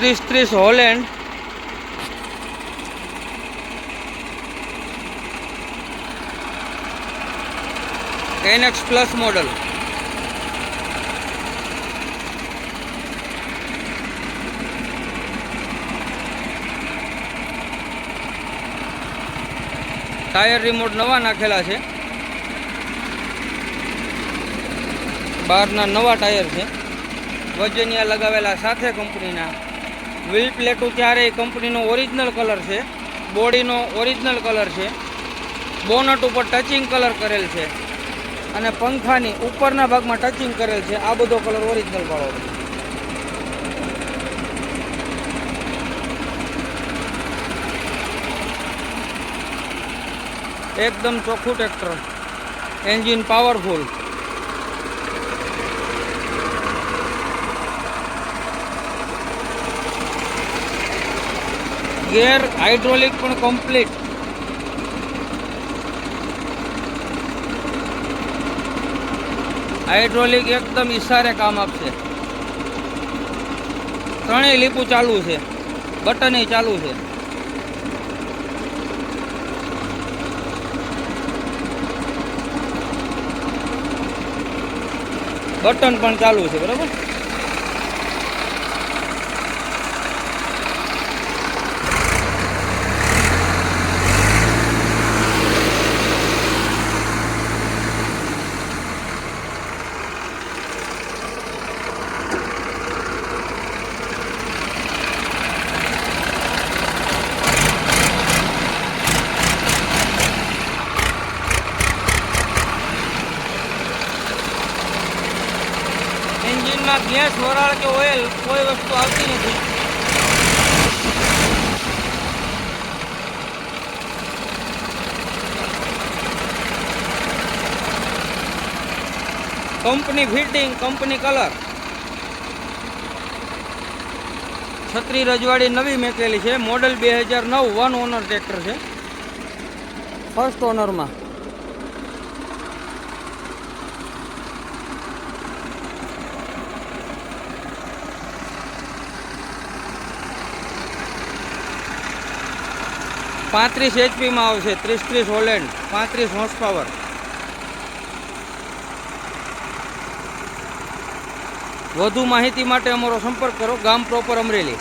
ત્રીસ ત્રીસ Holland. NX plus model tyre remote નવા નાખેલા છે. બહારના નવા ટાયર છે. વજનિયા લગાવેલા સાથે કંપનીના વ્હીલ પ્લેટો ત્યારે કંપનીનો ઓરિજિનલ કલર છે. બોડીનો ઓરિજિનલ કલર છે. બોનટ ઉપર ટચિંગ કલર કરેલ છે. અને પંખાની ઉપરના ભાગમાં ટચિંગ કરેલ છે. આ બધો કલર ઓરિજિનલ વાળો એકદમ ચોખ્ખું ટ્રેક્ટર. Engine powerful. ગેર હાઇડ્રોલિક પણ કમ્પ્લીટ હાઇડ્રોલિક એકદમ ઈશારે કામ આપશે. ત્રણેય લીપું ચાલુ છે. બટન ચાલુ છે. બટન પણ ચાલુ છે, બરાબર? એન્જિનમાં ગેસ વરાળ કે ઓઇલ કોઈ વસ્તુ આવતી નથી. Company fitting, company colour. છત્રી રજવાડી નવી મેકેલી છે, મોડલ બે હજાર નવ વન ઓનર ટ્રેક્ટર છે. ફર્સ્ટ ઓનરમાં પાંત્રીસ એચપીમાં આવશે ત્રીસ ત્રીસ હોલેન્ડ પાંત્રીસ હોર્સ પાવર વધુ માહિતી માટે અમારો સંપર્ક કરો, ગામ પ્રોપર અમરેલી.